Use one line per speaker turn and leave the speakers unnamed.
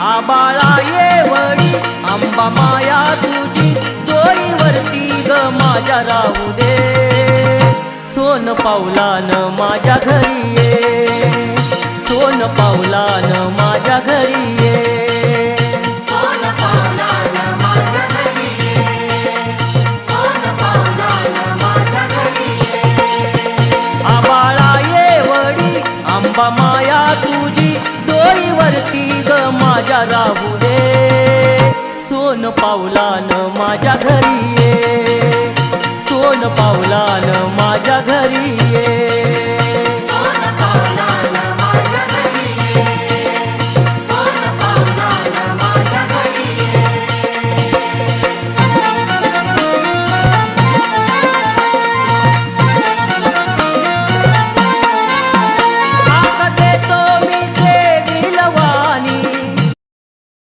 आबाळा येवडी आंबा माया तुझी. डोईवरती ग माझ्या राहू दे. सोन पावलान माझ्या घरी ये. सोन पावलान माझ्या घरी ये. आबाळा येवडी आंबा माया तुझी. डोईवरती राहू दे. सोन पावलान माझ्या घरी ये. सोन पावलान